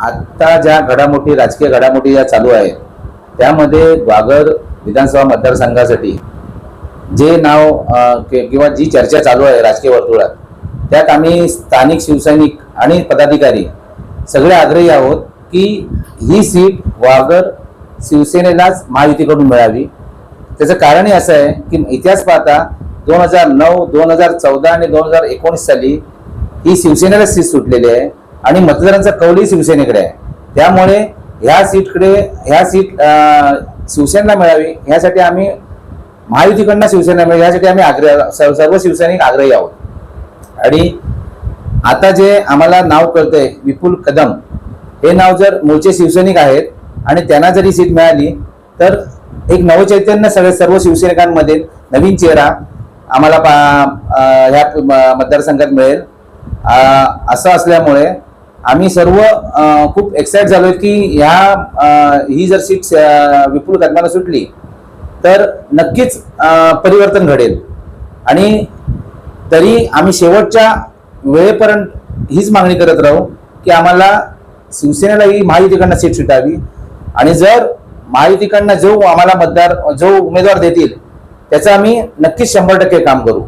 आत्ता ज्या घडामोडी राजकीय घडामोडी ज्या चालू आहेत त्यामध्ये ग्वागर विधानसभा मतदारसंघासाठी जे नाव किंवा जी चर्चा चालू आहे राजकीय वर्तुळात त्यात आम्ही स्थानिक शिवसैनिक आणि पदाधिकारी सगळे आग्रही आहोत की ही सीट ग्वागर शिवसेनेलाच महायुतीकडून मिळावी. त्याचं कारणही असं आहे की इतिहास पाहता दोन हजार नऊ दोन हजार चौदा आणि दोन हजार एकोणीस साली ही शिवसेनेला सीट सुटलेली आहे. आणि मतदारांचा कौलही शिवसेनेकडे आहे. त्यामुळे ह्या सीटकडे ह्या सीट शिवसेनेला मिळावी ह्यासाठी आम्ही महायुतीकडनं शिवसेना मिळावी ह्यासाठी आम्ही आग्रह सर्व सर्व शिवसैनिक आग्रही आहोत. आणि आता जे आम्हाला नाव कळतंय विपुल कदम हे नाव जर मूळचे शिवसैनिक आहेत आणि त्यांना जरी सीट मिळाली तर एक नवचैतन्य सगळे सर्व शिवसैनिकांमध्ये नवीन चेहरा आम्हाला पा- ह्या म- मतदारसंघात मिळेल. असं असल्यामुळे आम्ही सर्व खूप एक्साइट झालोय की ह्या ही जर सीट विपुल कदमाला सुटली तर नक्कीच परिवर्तन घडेल. आणि तरी आम्ही शेवटच्या वेळेपर्यंत हीच मागणी करत राहू की आम्हाला शिवसेनेला ही महायुतीकडनं सीट सुटावी. आणि जर महायुतीकडनं जो आम्हाला मतदार जो उमेदवार देतील त्याचं आम्ही नक्कीच शंभर टक्के काम करू.